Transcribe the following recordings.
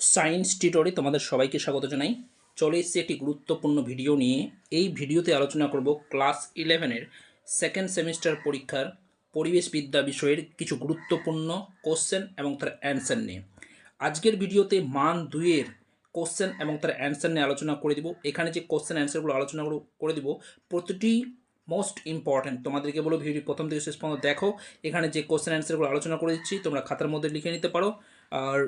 Science টিউটরে তোমাদের সবাইকে স্বাগত জানাই। চলে এসেছি একটি গুরুত্বপূর্ণ ভিডিও নিয়ে। এই ভিডিওতে আলোচনা করব ক্লাস ইলেভেনের সেকেন্ড সেমিস্টার পরীক্ষার পরিবেশবিদ্যা বিষয়ের কিছু গুরুত্বপূর্ণ কোশ্চেন এবং তার অ্যান্সার নিয়ে। আজকের ভিডিওতে মান দুইয়ের কোশ্চেন এবং তার অ্যান্সার নিয়ে আলোচনা করে দিব। এখানে যে কোশ্চেন অ্যান্সারগুলো আলোচনা করে দিব, প্রতিটি মোস্ট ইম্পর্ট্যান্ট তোমাদেরকে বলো ভিডিও প্রথম থেকে শেষ পর্যন্ত দেখো। এখানে যে কোশ্চেন অ্যান্সারগুলো আলোচনা করে দিচ্ছি, তোমরা খাতার মধ্যে লিখে নিতে পারো। আর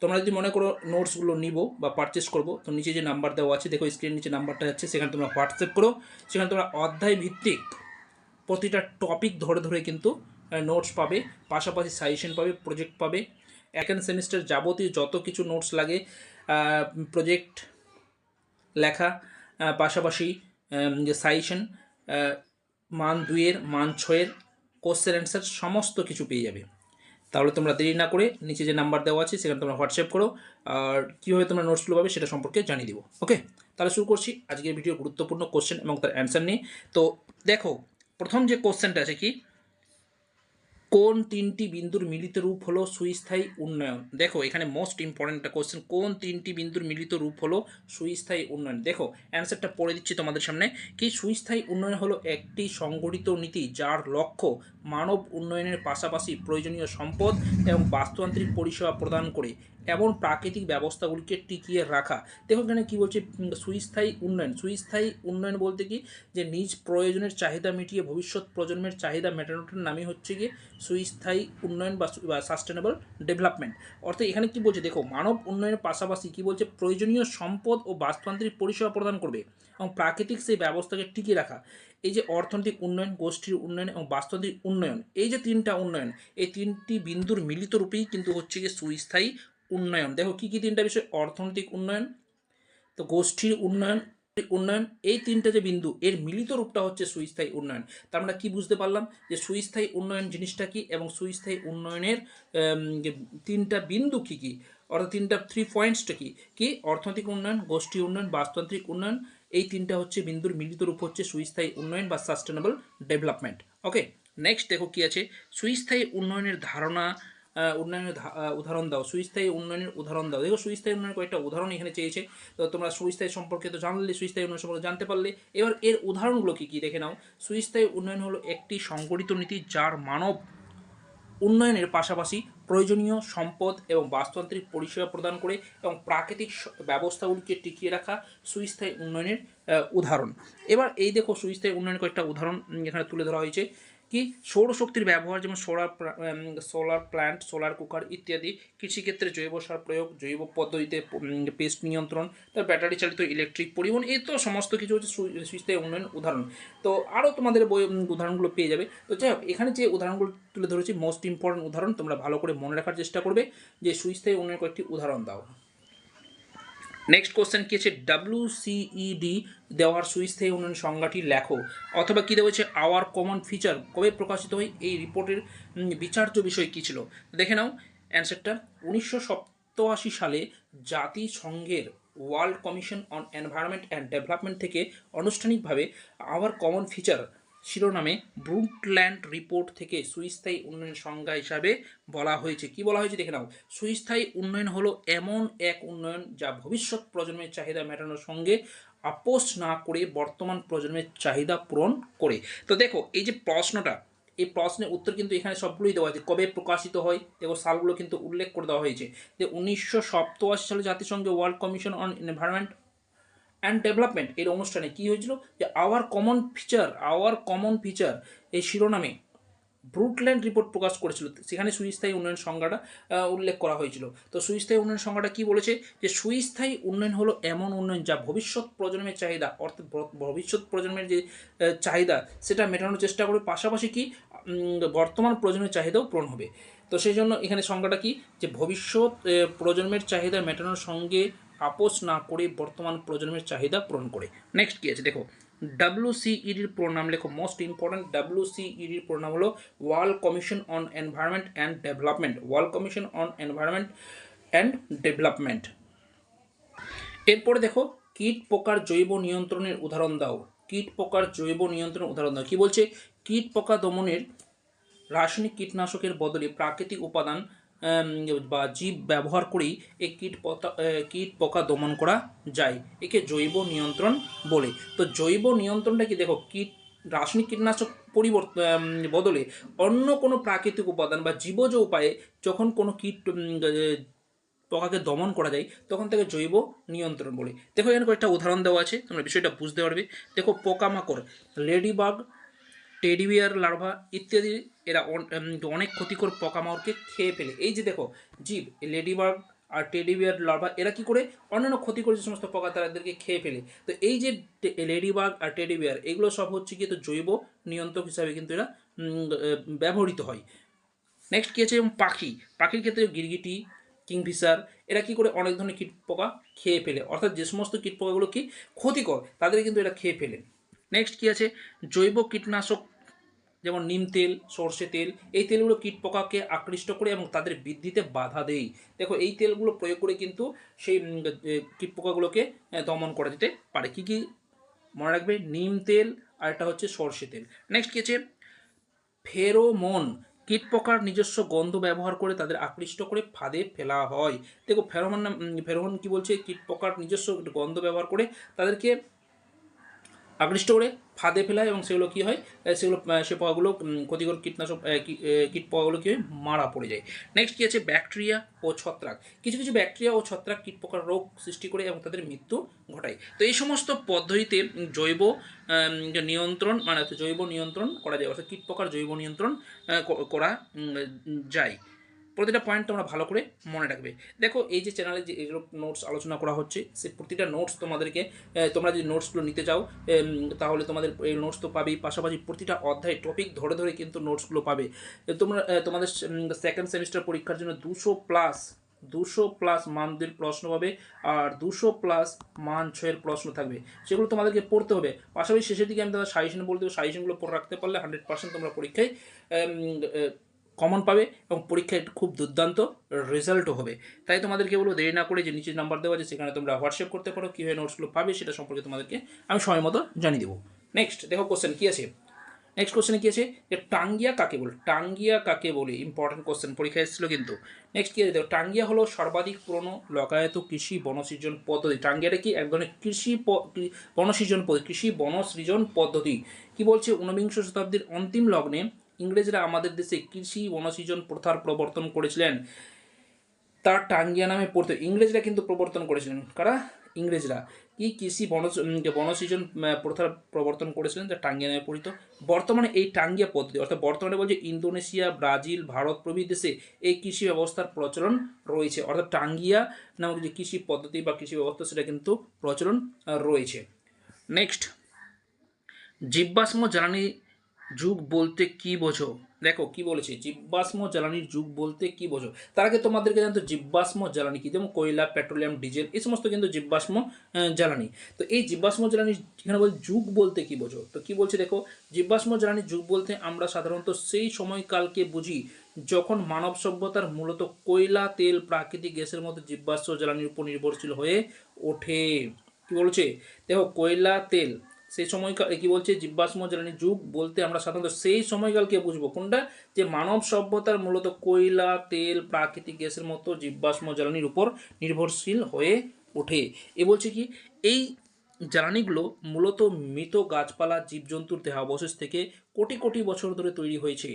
তোমরা যদি মনে করো নোটসগুলো নিব বা পারচেস করব, তো নিচে যে নাম্বার দেওয়া আছে, দেখো স্ক্রিন নিচে নাম্বারটা যাচ্ছে, সেখানে তোমরা হোয়াটসঅ্যাপ করো, সেখানে তোমরা অধ্যায় ভিত্তিক প্রতিটা টপিক ধরে ধরে কিন্তু নোটস পাবে, পাশাপাশি সাজেশন পাবে প্রজেক্ট পাবে। সেকেন্ড সেমিস্টার যাবতীয় যত কিছু নোটস লাগে প্রজেক্ট লেখা পাশাপাশি যে সাজেশন মান দুইয়ের, মান ছয়ের কোশ্চেন অ্যান্সার সমস্ত কিছু পেয়ে যাবে। তাহলে তোমরা দেরি না করে নিচে যে নাম্বার দেওয়া আছে সেখানে তোমরা হোয়াটসঅ্যাপ করো। আর কীভাবে তোমরা নোটসগুলো পাবে সেটা সম্পর্কে জানিয়ে দিব। ওকে তাহলে শুরু করছি আজকের ভিডিও গুরুত্বপূর্ণ কোশ্চেন এবং তার অ্যান্সার নিয়ে। তো দেখো, প্রথম যে কোশ্চেনটা আছে কি? কোন তিনটি বিন্দুর মিলিত রূপ হলো সুস্থায়ী উন্নয়ন? দেখো, এখানে মোস্ট ইম্পর্টেন্ট একটা কোশ্চেন কোন তিনটি বিন্দুর মিলিত রূপ হলো সুস্থায়ী উন্নয়ন? দেখো অ্যান্সারটা পড়ে দিচ্ছি তোমাদের সামনে। কি সুস্থায়ী উন্নয়ন হলো একটি সংগঠিত নীতি যার লক্ষ্য মানব উন্নয়নের পাশাপাশি প্রয়োজনীয় সম্পদ এবং বাস্তুতান্ত্রিক পরিষেবা প্রদান করে? এমন প্রাকৃতিক ব্যবস্থাগুলিকে টিকিয়ে রাখা। দেখো এখানে কী বলছে সুস্থায়ী উন্নয়ন। সুস্থায়ী উন্নয়ন বলতে কি? যে নিজ প্রয়োজনের চাহিদা মিটিয়ে ভবিষ্যৎ প্রজন্মের চাহিদা মেটানোটার নামই হচ্ছে গিয়ে সুস্থায়ী উন্নয়ন বা সাস্টেনেবল ডেভেলপমেন্ট অর্থাৎ এখানে কি বলছে, দেখো, মানব উন্নয়নের পাশাপাশি কি বলছে, প্রয়োজনীয় সম্পদ ও বাস্তুতান্ত্রিক পরিষেবা প্রদান করবে এবং প্রাকৃতিক সেই ব্যবস্থাকে টিকিয়ে রাখা। এই যে অর্থনৈতিক উন্নয়ন, গোষ্ঠীর উন্নয়ন এবং বাস্তুতান্ত্রিক উন্নয়ন, এই যে তিনটা উন্নয়ন, এই তিনটি বিন্দুর মিলিত রূপেই কিন্তু হচ্ছে গিয়ে সুস্থায়ী উন্নয়ন। দেখো কী কী তিনটা বিষয়? অর্থনৈতিক উন্নয়ন, তো গোষ্ঠীর উন্নয়ন উন্নয়ন, এই তিনটা যে বিন্দু, এর মিলিত রূপটা হচ্ছে সুস্থায়ী উন্নয়ন। তার আমরা কি বুঝতে পারলাম? যে সুস্থায়ী উন্নয়ন জিনিসটা কি এবং সুস্থায়ী উন্নয়নের তিনটা বিন্দু কি কি? অর্থাৎ তিনটা থ্রি পয়েন্টসটা কি? কি? অর্থনৈতিক উন্নয়ন গোষ্ঠী উন্নয়ন, বাস্তান্ত্রিক উন্নয়ন, এই তিনটা হচ্ছে বিন্দুর মিলিত রূপ হচ্ছে সুস্থায়ী উন্নয়ন বা সাস্টেনেবল ডেভেলপমেন্ট ওকে নেক্সট দেখো কি আছে? সুস্থায়ী উন্নয়নের ধারণা উন্নয়নের উদাহরণ দাও। সুস্থায়ী উন্নয়নের উদাহরণ দাও। দেখো, সুস্থায়ী উন্নয়নের কয়েকটা উদাহরণ এখানে চেয়েছে। তো তোমরা সুস্থায়ী সম্পর্কে তো জানলে, সুস্থায়ী উন্নয়ন সম্পর্কে জানতে পারলে। এবার এর উদাহরণগুলো কী কী? দেখে নাও। সুস্থায়ী উন্নয়ন হলো একটি সংগঠিত নীতি যার মানব উন্নয়নের পাশাপাশি প্রয়োজনীয় সম্পদ এবং বাস্তুতান্ত্রিক পরিষেবা প্রদান করে এবং প্রাকৃতিক ব্যবস্থাগুলিকে টিকিয়ে রাখা সুস্থায়ী উন্নয়নের উদাহরণ। এবার এই দেখো, সুস্থায়ী উন্নয়নের কয়েকটা উদাহরণ এখানে তুলে ধরা হয়েছে। কি? সৌরশক্তির ব্যবহার যেমন solar solar plant solar cooker ইত্যাদি কৃষিক্ষেত্রে জৈব সার প্রয়োগ, জৈব পদ্ধতিতে পেস্ট নিয়ন্ত্রণ, তার ব্যাটারি চালিত ইলেকট্রিক পরিবহন, এই তো সমস্ত কিছু হচ্ছে সুস্থায়ী উন্নয়ন উদাহরণ। তো আরও তোমাদের বই উদাহরণগুলো পেয়ে যাবে। তো যাই হোক, এখানে যে উদাহরণগুলো তুলে ধরেছি মোস্ট ইম্পর্টেন্ট উদাহরণ, তোমরা ভালো করে মনে রাখার চেষ্টা করবে। যে সুস্থায়ী উন্নয়নের কয়েকটি উদাহরণ দাও। নেক্সট কোশ্চেন কি আছে ডাব্লিউ সিইডি দেওয়ার সুস্থায়ী উন্নয়ন সংজ্ঞাটি লেখো। অথবা কী দেওয়া হয়েছে? আওয়ার কমন ফিচার কবে প্রকাশিত হয়? এই রিপোর্টের বিচার্য বিষয় কী ছিল? দেখে নাও অ্যান্সারটা উনিশশো সপ্তাশি সালে জাতিসংঘের world commission on environment and development থেকে আনুষ্ঠানিকভাবে আওয়ার কমন ফিচার শিরোনামে ব্রুটল্যান্ড রিপোর্ট থেকে সুস্থায়ী উন্নয়ন সংজ্ঞা হিসাবে বলা হয়েছে। কি বলা হয়েছে দেখে নাও। সুস্থায়ী উন্নয়ন হলো এমন এক উন্নয়ন যা ভবিষ্যৎ প্রজন্মের চাহিদা মেটানোর সঙ্গে আপোষ না করে বর্তমান প্রজন্মের চাহিদা পূরণ করে। তো দেখো, এই যে প্রশ্নটা, এই প্রশ্নের উত্তর কিন্তু এখানে সবগুলোই দেওয়া আছে। কবে প্রকাশিত হয়? দেখো, সালগুলো কিন্তু উল্লেখ করে দেওয়া হয়েছে যে উনিশশো সপ্তাশি সালে জাতিসংঘের world commission on environment and development এর অনুষ্ঠানে কী হয়েছিল? যে our common future our common future এই শিরোনামে ব্রুটল্যান্ড রিপোর্ট প্রকাশ করেছিল। সেখানে সুস্থায়ী উন্নয়ন সংজ্ঞাটা উল্লেখ করা হয়েছিল। তো সুস্থায়ী উন্নয়ন সংজ্ঞাটা কি বলেছে? যে সুস্থায়ী উন্নয়ন হলো এমন উন্নয়ন যা ভবিষ্যৎ প্রজন্মের চাহিদা, অর্থাৎ ভবিষ্যৎ প্রজন্মের যে চাহিদা, সেটা মেটানোর চেষ্টা করে পাশাপাশি কি? বর্তমান প্রজন্মের চাহিদাও পূরণ হবে। তো সেই জন্য এখানে সংজ্ঞাটা কি? যে ভবিষ্যৎ প্রজন্মের চাহিদা মেটানোর সঙ্গে আপোষ না করে বর্তমান প্রজন্মের চাহিদা পূরণ করে। নেক্সট কি আছে? দেখো ডাব্লিউসিইডির প্রোনাম লেখো মোস্ট ইম্পর্ট্যান্ট ডাব্লিউসিইডির প্রোনাম হলো world commission on environment and development world commission on environment and development এরপরে দেখো, কীট পোকার জৈব নিয়ন্ত্রণের উদাহরণ দাও। কীট পোকার জৈব নিয়ন্ত্রণের উদাহরণ দাও। কি বলছে? কীট পোকা দমনের রাসায়নিক কীটনাশকের বদলে প্রাকৃতিক উপাদান বা জীব ব্যবহার করেই এই কীট পতা কীট পোকা দমন করা যায়। একে জৈব নিয়ন্ত্রণ বলে। তো জৈব নিয়ন্ত্রণটা কি? দেখো, কীট, রাসায়নিক কীটনাশক পরিবর্তন বদলে অন্য কোনো প্রাকৃতিক উপাদান বা জীবজ উপায়ে যখন কোনো কীট পোকাকে দমন করা যায়, তখন তাকে জৈব নিয়ন্ত্রণ বলে। দেখো, এখানে কয়েকটা উদাহরণ দেওয়া আছে, তোমরা বিষয়টা বুঝতে পারবে। দেখো, পোকামাকড়, লেডিবাগ, টেডিবিয়ার, লার্ভা ইত্যাদি এরা অন- অনেক ক্ষতিকর পোকামাকড়কে খেয়ে ফেলে। এই যে দেখো, জীব লেডিবার্গ আর টেডিবিয়ার লার্ভা এরা কি করে? অন্যান্য ক্ষতিকর যে সমস্ত পোকা, তাদেরকে খেয়ে ফেলে। তো এই যে লেডিবাগ আর টেডিবিয়ার, এগুলো সব হচ্ছে কি তো জৈব নিয়ন্ত্রক হিসাবে কিন্তু এরা ব্যবহৃত হয়। নেক্সট কী আছে? যেমন পাখি। পাখির ক্ষেত্রে গিরগিটি, কিংফিশার, এরা কি করে? অনেক ধরনের কীট পোকা খেয়ে ফেলে। অর্থাৎ যে সমস্ত কীট পোকাগুলো কি ক্ষতিকর তাদের কিন্তু এরা খেয়ে ফেলে। নেক্সট কী আছে? জৈব কীটনাশক যেমন নিম তেল সর্ষে তেল এই তেলগুলো কীট পোকাকে আকৃষ্ট করে এবং তাদের বৃদ্ধিতে বাধা দেয়। দেখো এই তেলগুলো প্রয়োগ করে কিন্তু সেই উম, এ, কীট পোকাগুলোকে দমন করা যেতে পারে। কি কি? মনে রাখবে নিম তেল আর এটা হচ্ছে সর্ষে তেল। নেক্সট কী আছে? ফেরোমন কীটপোকার নিজস্ব গন্ধ ব্যবহার করে তাদের আকৃষ্ট করে ফাঁদে ফেলা হয়। দেখো ফেরোমন ফেরোমন কি বলছে? কীটপোকার নিজস্ব গন্ধ ব্যবহার করে তাদেরকে আকৃষ্ট করে ফাঁদে ফেলা হয় এবং সেগুলো কী হয়? সেগুলো সে পোকাগুলো ক্ষতিকর কীটনাশক কীট পোকাগুলো কী হয়? মারা পড়ে যায়। নেক্সট কী আছে? ব্যাকটেরিয়া ও ছত্রাক। কিছু কিছু ব্যাকটেরিয়া ও ছত্রাক কীটপোকার রোগ সৃষ্টি করে এবং তাদের মৃত্যু ঘটায়। তো এই সমস্ত পদ্ধতিতে জৈব নিয়ন্ত্রণ মানে জৈব নিয়ন্ত্রণ করা যায়। অর্থাৎ কীটপোকার জৈব নিয়ন্ত্রণ করা যায়। প্রতিটা পয়েন্ট তোমরা ভালো করে মনে রাখবে। দেখো, এই যে চ্যানেলে যে এগুলো নোটস আলোচনা করা হচ্ছে, সে প্রতিটা নোটস তোমাদেরকে তোমরা যদি নোটসগুলো নিতে চাও তাহলে তোমাদের এই নোটস তো পাবেই। পাশাপাশি প্রতিটা অধ্যায় টপিক ধরে ধরে কিন্তু নোটসগুলো পাবে। তোমরা তোমাদের সেকেন্ড সেমিস্টার পরীক্ষার জন্য দুশো প্লাস দুশো প্লাস মানদের প্রশ্ন পাবে আর দুশো প্লাস মান ছয়ের প্রশ্ন থাকবে। সেগুলো তোমাদেরকে পড়তে হবে। পাশাপাশি শেষের দিকে আমি তোমাদের সাজেশন বলতে সাজেশনগুলো পড়ে রাখতে পারলে হান্ড্রেড পার্সেন্ট তোমরা পরীক্ষায় কমন পাবে এবং পরীক্ষায় খুব দুর্দান্ত রেজাল্টও হবে। তাই তোমাদেরকে বলব, দেরি না করে যে নিচে নাম্বার দেওয়া আছে, সেখানে তোমরা হোয়াটসঅ্যাপ করতে পারো কীভাবে নোটসগুলো পাবে, সেটা সম্পর্কে তোমাদেরকে আমি সময় মতো জানিয়ে দেবো। নেক্সট দেখো কোশ্চেন কী আছে? নেক্সট কোশ্চেনে কী আছে? যে টাঙ্গিয়া কাকে বলে? টাঙ্গিয়া কাকে বলে? ইম্পর্টেন্ট কোশ্চেন পরীক্ষা এসেছিল কিন্তু। নেক্সট কী আছে? দেখো, টাঙ্গিয়া হলো সর্বাধিক পুরনো লকায়ত কৃষি বনসৃজন পদ্ধতি। টাঙ্গিয়াটা কি? এক ধরনের কৃষি বনসৃজন পদ্ধতি, কৃষি বনসৃজন পদ্ধতি। কি বলছে ঊনবিংশ শতাব্দীর অন্তিম লগ্নে ইংরেজরা আমাদের দেশে কৃষি বনসৃজন প্রথার প্রবর্তন করেছিলেন। তার টাঙ্গিয়া নামে পড়তে ইংরেজরা কিন্তু প্রবর্তন করেছিলেন। কারা? ইংরেজরা। কি কৃষি বন বনসৃজন প্রথার প্রবর্তন করেছিলেন? যা টাঙ্গিয়া নামে পরিচিত বর্তমানে এই টাঙ্গিয়া পদ্ধতি, অর্থাৎ বর্তমানে বলছে ইন্দোনেশিয়া, ব্রাজিল, ভারত প্রভৃতি দেশে এই কৃষি ব্যবস্থার প্রচলন রয়েছে। অর্থাৎ টাঙ্গিয়া নামক যে কৃষি পদ্ধতি বা কৃষি ব্যবস্থা, সেটা কিন্তু প্রচলন রয়েছে। নেক্সট। জীবাশ্ম জ্বালানি যুগ বলতে কি বোঝো? দেখো কি বলেছে? জীবাশ্ম জ্বালানির যুগ বলতে কি বোঝো? তার আগে তোমাদেরকে জানতো জীবাশ্ম জ্বালানি কি? যেমন কয়লা পেট্রোলিয়াম ডিজেল এই সমস্ত কিন্তু জীবাশ্ম আহ, জ্বালানি। তো এই জীবাশ্ম জ্বালানির এখানে বল যুগ বলতে কি বোঝো? তো কি বলছে দেখো জীবাশ্ম জ্বালানির যুগ বলতে আমরা সাধারণত সেই সময়কালকে বুঝি যখন মানব সভ্যতার মূলত কয়লা তেল প্রাকৃতিক গ্যাসের মতো জীবাশ্ম জ্বালানির উপর নির্ভরশীল হয়ে ওঠে। কি বলছে? দেখো কয়লা তেল সেই সময়কাল কি বলছে? জীবাশ্ম জ্বালানি যুগ বলতে আমরা সাধারণত সেই সময়কালকে বুঝব? কোনটা? যে মানব সভ্যতার মূলত কয়লা, তেল, প্রাকৃতিক গ্যাসের মতো জীবাশ্ম জ্বালানির উপর নির্ভরশীল হয়ে ওঠে। এ বলছে কি? এই জ্বালানিগুলো মূলত মৃত গাছপালা, জীবজন্তুর দেহাবশেষ থেকে কোটি কোটি বছর ধরে তৈরি হয়েছে।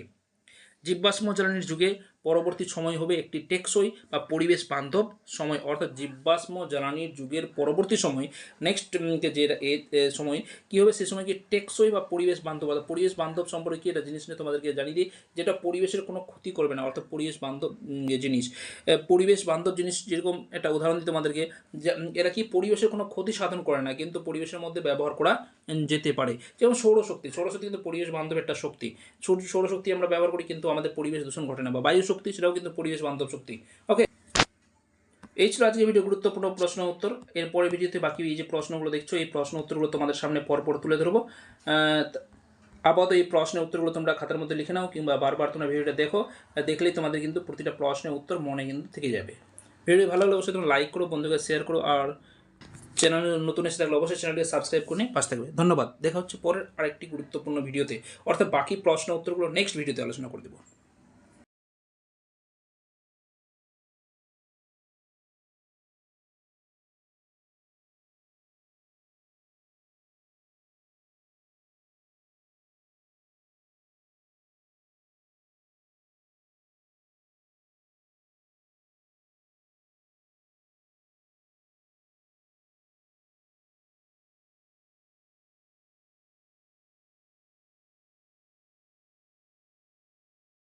জীবাশ্ম জ্বালানির যুগে পরবর্তী সময় হবে একটি টেকসই বা পরিবেশ বান্ধব সময়, অর্থাৎ জীবাশ্ম জ্বালানির যুগের পরবর্তী সময়। নেক্সট যে সময়, কী হবে সে সময় কি টেকসই বা পরিবেশ বান্ধব? অর্থাৎ পরিবেশ বান্ধব সম্পর্কে কি একটা জিনিস নিয়ে তোমাদেরকে জানিয়ে দিই, যেটা পরিবেশের কোনো ক্ষতি করবে না, অর্থাৎ পরিবেশ বান্ধব জিনিস। পরিবেশ বান্ধব জিনিস যেরকম একটা উদাহরণ দিই তোমাদেরকে এরা কি পরিবেশের কোনো ক্ষতি সাধন করে না, কিন্তু পরিবেশের মধ্যে ব্যবহার করা যেতে পারে। যেমন সৌরশক্তি সৌরশক্তি কিন্তু পরিবেশ বান্ধব একটা শক্তি। সৌর- সৌরশক্তি আমরা ব্যবহার করি কিন্তু আমাদের পরিবেশ দূষণ ঘটে না বা বায়ু শক্তি সেটাও কিন্তু পরিবেশ বান্ধব শক্তি ওকে এই ছিল আজকে ভিডিও গুরুত্বপূর্ণ প্রশ্ন উত্তর। এরপরে ভিডিওতে বাকি এই যে প্রশ্নগুলো দেখছ, এই প্রশ্ন উত্তরগুলো তোমাদের সামনে পরপর তুলে ধরবো। আপাতত এই প্রশ্নের উত্তরগুলো তোমরা খাতার মধ্যে লিখে নাও কিংবা বারবার তোমরা ভিডিওটা দেখো। দেখলেই তোমাদের কিন্তু প্রতিটা প্রশ্নের উত্তর মনে কিন্তু থেকে যাবে। ভিডিও ভালো লাগলে অবশ্যই তোমরা লাইক করো, বন্ধুকে শেয়ার করো আর চ্যানেল নতুন এসে থাকলে অবশ্যই চ্যানেলটিকে সাবস্ক্রাইব করে নিয়ে পাশে থাকবে। ধন্যবাদ। দেখা হচ্ছে পরের আরেকটি গুরুত্বপূর্ণ ভিডিওতে অর্থাৎ বাকি প্রশ্ন উত্তরগুলো নেক্সট ভিডিওতে আলোচনা করে দেবো।